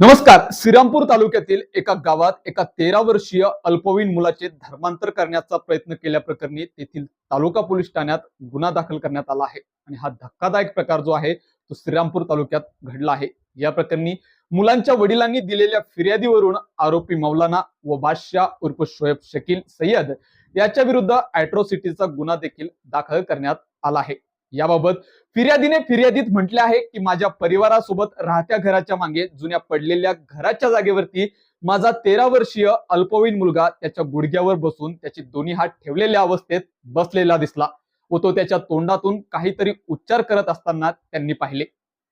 नमस्कार. श्रीरामपूर तालुक्यातील एका गावात एका तेरा वर्षीय अल्पवयीन मुलाचे धर्मांतर करण्याचा प्रयत्न केल्याप्रकरणी तेथील तालुका पोलीस ठाण्यात गुन्हा दाखल करण्यात आला आहे. आणि हा धक्कादायक प्रकार जो आहे तो श्रीरामपूर तालुक्यात घडला आहे. या प्रकरणी मुलांच्या वडिलांनी दिलेल्या फिर्यादीवरून आरोपी मौलाना व बादशाह उर्फ शोएब शकील सय्यद याच्या विरुद्ध अॅट्रॉसिटीचा गुन्हा देखील दाखल करण्यात आला आहे. याबाबत फिर्यादीने फिर्यादीत म्हटले आहे की माझ्या परिवारासोबत राहत्या घराच्या मागे जुन्या पडलेल्या घराच्या जागेवरती माझा तेरा वर्षीय अल्पवयीन मुलगा त्याच्या गुडघ्यावर बसून त्याचे दोन्ही हात ठेवलेल्या अवस्थेत बसलेला दिसला व तो त्याच्या तोंडातून काहीतरी उच्चार करत असताना त्यांनी पाहिले.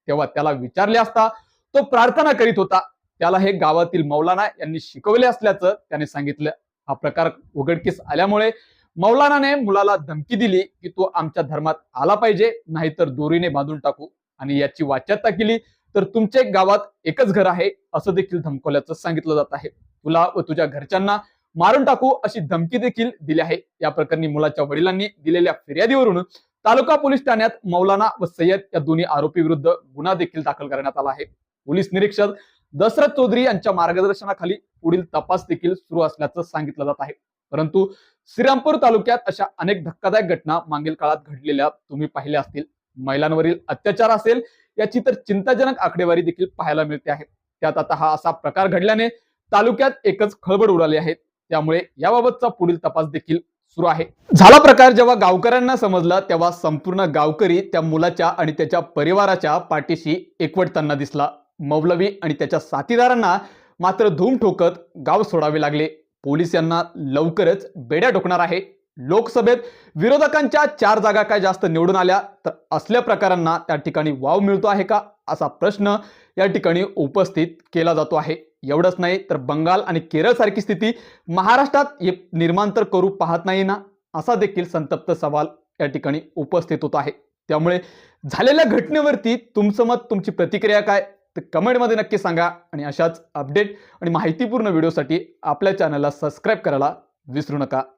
तेव्हा त्याला विचारले असता तो प्रार्थना करीत होता. त्याला हे गावातील मौलाना यांनी शिकवले असल्याचं त्याने सांगितलं. हा प्रकार उघडकीस आल्यामुळे मौलानाने मुलाला धमकी दिली की तू आमच्या धर्मात आला पाहिजे नाहीतर दोरीने बांधून टाकू. आणि याची वाच्यता केली तर तुमचे गावात एकच घर आहे असं देखील धमकवल्याचं सांगितलं जात आहे. तुला व तुझ्या घरच्यांना मारून टाकू अशी धमकी देखील दिली आहे. या प्रकरणी मुलाच्या वडिलांनी दिलेल्या फिर्यादीवरून तालुका पोलीस ठाण्यात मौलाना व सय्यद या दोन्ही आरोपी विरुद्ध गुन्हा देखील दाखल करण्यात आला आहे. पोलीस निरीक्षक दशरथ चौधरी यांच्या मार्गदर्शनाखाली पुढील तपास देखील सुरू असल्याचं सांगितलं जात आहे. परंतु श्रीरामपूर तालुक्यात अशा अनेक धक्कादायक घटना मागील काळात घडलेल्या तुम्ही पाहिल्या असतील. महिलांवरील अत्याचार असेल याची तर चिंताजनक आकडेवारी देखील पाहायला मिळते आहे. त्यात आता हा असा प्रकार घडल्याने तालुक्यात एकच खळबळ उडाली आहे. त्यामुळे याबाबतचा पुढील तपास देखील सुरू आहे. झाला प्रकार जेव्हा गावकऱ्यांना समजला तेव्हा संपूर्ण गावकरी त्या मुलाच्या आणि त्याच्या परिवाराच्या पाठीशी एकवटताना दिसला. मौलवी आणि त्याच्या साथीदारांना मात्र धूम ठोकत गाव सोडावे लागले. पोलीस यांना लवकरच बेड्या ठोकणार आहे. लोकसभेत विरोधकांच्या चार जागा काय जास्त निवडून आल्या तर असल्या प्रकारांना त्या ठिकाणी वाव मिळतो आहे का? असा प्रश्न या ठिकाणी उपस्थित केला जातो आहे. एवढंच नाही तर बंगाल आणि केरळ सारखी स्थिती महाराष्ट्रात हे निर्माण तर करू पाहत नाही ना? असा देखील संतप्त सवाल या ठिकाणी उपस्थित होत आहे. त्यामुळे झालेल्या घटनेवरती तुमचं मत तुमची प्रतिक्रिया काय? तर कमेंटमध्ये नक्की सांगा आणि अशाच अपडेट आणि माहितीपूर्ण व्हिडिओसाठी आपल्या चॅनलला सबस्क्राईब करायला विसरू नका.